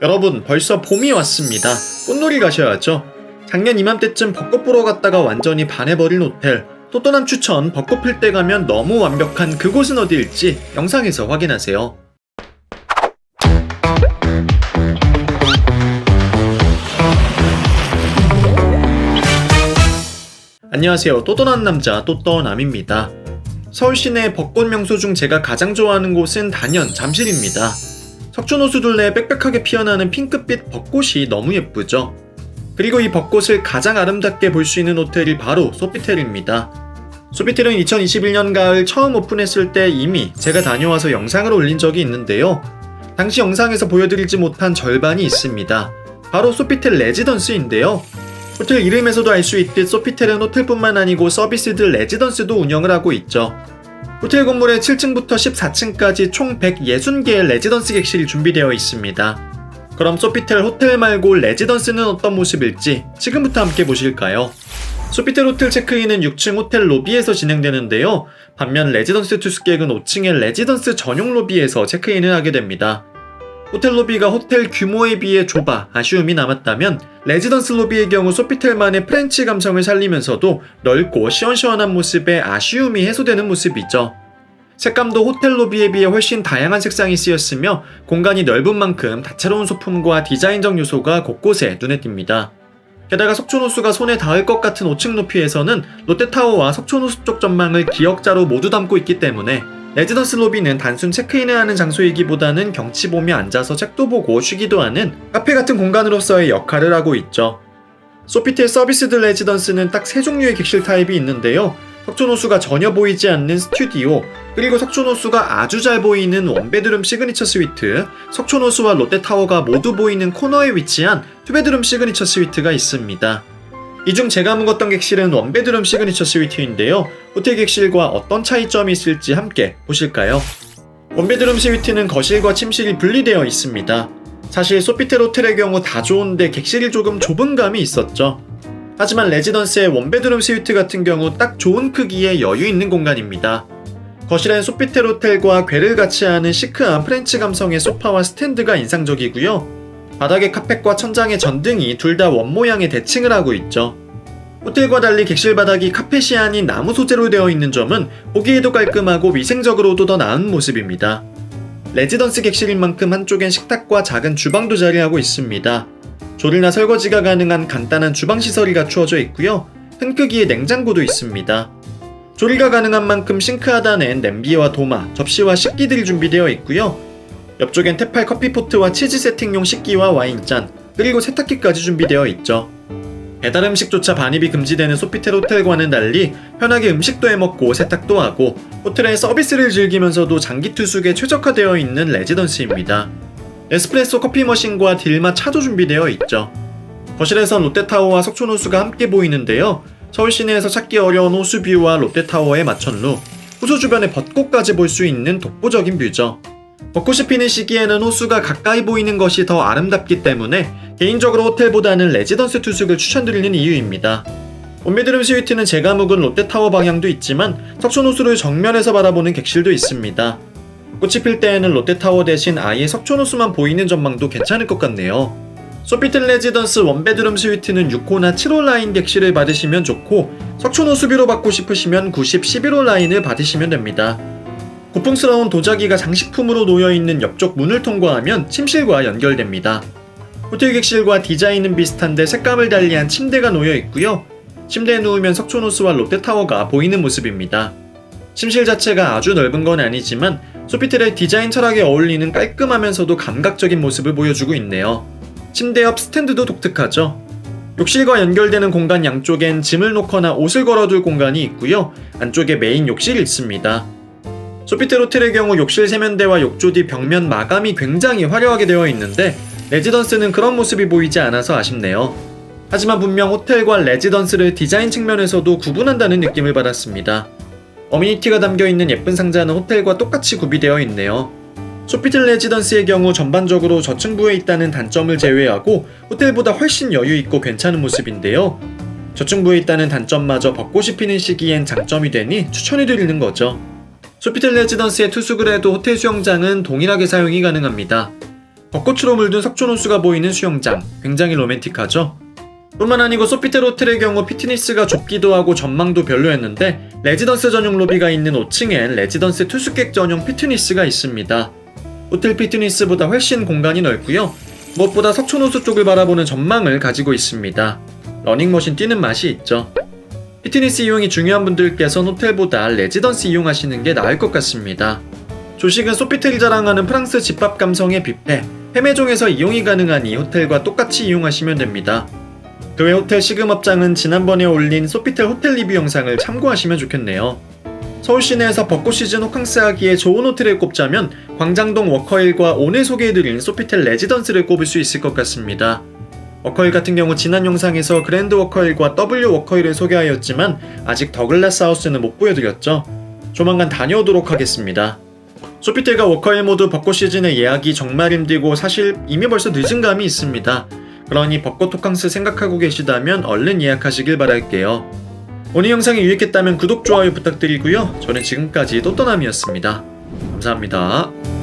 여러분 벌써 봄이 왔습니다. 꽃놀이 가셔야죠. 작년 이맘때쯤 벚꽃 보러 갔다가 완전히 반해버린 호텔. 또또남 추천 벚꽃 필 때 가면 너무 완벽한 그곳은 어디일지 영상에서 확인하세요. 안녕하세요. 또또남 남자 또또남입니다. 서울 시내 벚꽃 명소 중 제가 가장 좋아하는 곳은 단연 잠실입니다. 석촌호수 둘레에 빽빽하게 피어나는 핑크빛 벚꽃이 너무 예쁘죠. 그리고 이 벚꽃을 가장 아름답게 볼 수 있는 호텔이 바로 소피텔입니다. 소피텔은 2021년 가을 처음 오픈했을 때 이미 제가 다녀와서 영상을 올린 적이 있는데요. 당시 영상에서 보여드리지 못한 절반이 있습니다. 바로 소피텔 레지던스인데요. 호텔 이름에서도 알 수 있듯 소피텔은 호텔뿐만 아니고 서비스들 레지던스도 운영을 하고 있죠. 호텔 건물의 7층부터 14층까지 총 160개의 레지던스 객실이 준비되어 있습니다. 그럼 소피텔 호텔 말고 레지던스는 어떤 모습일지 지금부터 함께 보실까요? 소피텔 호텔 체크인은 6층 호텔 로비에서 진행되는데요. 반면 레지던스 투숙객은 5층의 레지던스 전용 로비에서 체크인을 하게 됩니다. 호텔 로비가 호텔 규모에 비해 좁아 아쉬움이 남았다면 레지던스 로비의 경우 소피텔만의 프렌치 감성을 살리면서도 넓고 시원시원한 모습에 아쉬움이 해소되는 모습이죠. 색감도 호텔 로비에 비해 훨씬 다양한 색상이 쓰였으며 공간이 넓은 만큼 다채로운 소품과 디자인적 요소가 곳곳에 눈에 띕니다. 게다가 석촌호수가 손에 닿을 것 같은 5층 높이에서는 롯데타워와 석촌호수 쪽 전망을 기역자로 모두 담고 있기 때문에 레지던스 로비는 단순 체크인을 하는 장소이기보다는 경치 보며 앉아서 책도 보고 쉬기도 하는 카페 같은 공간으로서의 역할을 하고 있죠. 소피텔 서비스드 레지던스는 딱 세 종류의 객실 타입이 있는데요. 석촌호수가 전혀 보이지 않는 스튜디오, 그리고 석촌호수가 아주 잘 보이는 원베드룸 시그니처 스위트, 석촌호수와 롯데타워가 모두 보이는 코너에 위치한 투베드룸 시그니처 스위트가 있습니다. 이 중 제가 묵었던 객실은 원베드룸 시그니처 스위트인데요. 호텔 객실과 어떤 차이점이 있을지 함께 보실까요? 원베드룸 스위트는 거실과 침실이 분리되어 있습니다. 사실 소피텔 호텔의 경우 다 좋은데 객실이 조금 좁은 감이 있었죠. 하지만 레지던스의 원베드룸 스위트 같은 경우 딱 좋은 크기의 여유 있는 공간입니다. 거실엔 소피텔 호텔과 궤를 같이 하는 시크한 프렌치 감성의 소파와 스탠드가 인상적이고요. 바닥의 카펫과 천장의 전등이 둘 다 원 모양의 대칭을 하고 있죠. 호텔과 달리 객실 바닥이 카펫이 아닌 나무 소재로 되어 있는 점은 보기에도 깔끔하고 위생적으로도 더 나은 모습입니다. 레지던스 객실인 만큼 한쪽엔 식탁과 작은 주방도 자리하고 있습니다. 조리나 설거지가 가능한 간단한 주방 시설이 갖추어져 있고요. 큰 크기의 냉장고도 있습니다. 조리가 가능한 만큼 싱크 하단엔 냄비와 도마, 접시와 식기들이 준비되어 있고요. 옆쪽엔 테팔 커피포트와 치즈 세팅용 식기와 와인잔, 그리고 세탁기까지 준비되어 있죠. 배달 음식조차 반입이 금지되는 소피텔 호텔과는 달리 편하게 음식도 해먹고 세탁도 하고 호텔의 서비스를 즐기면서도 장기 투숙에 최적화되어 있는 레지던스입니다. 에스프레소 커피 머신과 딜마 차도 준비되어 있죠. 거실에선 롯데타워와 석촌호수가 함께 보이는데요. 서울 시내에서 찾기 어려운 호수뷰와 롯데타워의 마천루, 호수 주변의 벚꽃까지 볼 수 있는 독보적인 뷰죠. 벚꽃이 피는 시기에는 호수가 가까이 보이는 것이 더 아름답기 때문에 개인적으로 호텔보다는 레지던스 투숙을 추천드리는 이유입니다. 원베드룸 스위트는 제가 묵은 롯데타워 방향도 있지만 석촌호수를 정면에서 바라보는 객실도 있습니다. 꽃이 필 때에는 롯데타워 대신 아예 석촌호수만 보이는 전망도 괜찮을 것 같네요. 소피텔 레지던스 원베드룸 스위트는 6호나 7호 라인 객실을 받으시면 좋고 석촌호수뷰로 받고 싶으시면 90, 11호 라인을 받으시면 됩니다. 고풍스러운 도자기가 장식품으로 놓여있는 옆쪽 문을 통과하면 침실과 연결됩니다. 호텔 객실과 디자인은 비슷한데 색감을 달리한 침대가 놓여 있고요. 침대에 누우면 석촌호수와 롯데타워가 보이는 모습입니다. 침실 자체가 아주 넓은 건 아니지만 소피텔의 디자인 철학에 어울리는 깔끔하면서도 감각적인 모습을 보여주고 있네요. 침대 옆 스탠드도 독특하죠. 욕실과 연결되는 공간 양쪽엔 짐을 놓거나 옷을 걸어둘 공간이 있고요. 안쪽에 메인 욕실이 있습니다. 소피텔 호텔의 경우 욕실 세면대와 욕조 뒤 벽면 마감이 굉장히 화려하게 되어 있는데 레지던스는 그런 모습이 보이지 않아서 아쉽네요. 하지만 분명 호텔과 레지던스를 디자인 측면에서도 구분한다는 느낌을 받았습니다. 어미니티가 담겨있는 예쁜 상자는 호텔과 똑같이 구비되어 있네요. 소피텔 레지던스의 경우 전반적으로 저층부에 있다는 단점을 제외하고 호텔보다 훨씬 여유있고 괜찮은 모습인데요. 저층부에 있다는 단점마저 벚꽃이 피는 시기엔 장점이 되니 추천해드리는 거죠. 소피텔 레지던스에 투숙을 해도 호텔 수영장은 동일하게 사용이 가능합니다. 벚꽃으로 물든 석촌호수가 보이는 수영장 굉장히 로맨틱하죠? 뿐만 아니고 소피텔 호텔의 경우 피트니스가 좁기도 하고 전망도 별로였는데 레지던스 전용 로비가 있는 5층엔 레지던스 투숙객 전용 피트니스가 있습니다. 호텔 피트니스보다 훨씬 공간이 넓고요. 무엇보다 석촌호수 쪽을 바라보는 전망을 가지고 있습니다. 러닝머신 뛰는 맛이 있죠. 피트니스 이용이 중요한 분들께선 호텔보다 레지던스 이용하시는 게 나을 것 같습니다. 조식은 소피텔이 자랑하는 프랑스 집밥 감성의 뷔페, 헤메종에서 이용이 가능한 이 호텔과 똑같이 이용하시면 됩니다. 그 외 호텔 시금업장은 지난번에 올린 소피텔 호텔 리뷰 영상을 참고하시면 좋겠네요. 서울 시내에서 벚꽃 시즌 호캉스 하기에 좋은 호텔을 꼽자면 광장동 워커힐과 오늘 소개해드린 소피텔 레지던스를 꼽을 수 있을 것 같습니다. 워커힐 같은 경우 지난 영상에서 그랜드 워커힐과 W 워커힐을 소개하였지만 아직 더글라스 하우스는 못 보여드렸죠. 조만간 다녀오도록 하겠습니다. 소피텔과 워커힐 모두 벚꽃 시즌에 예약이 정말 힘들고 사실 이미 벌써 늦은 감이 있습니다. 그러니 벚꽃 호캉스 생각하고 계시다면 얼른 예약하시길 바랄게요. 오늘 영상이 유익했다면 구독, 좋아요 부탁드리고요. 저는 지금까지 또떠남이었습니다. 감사합니다.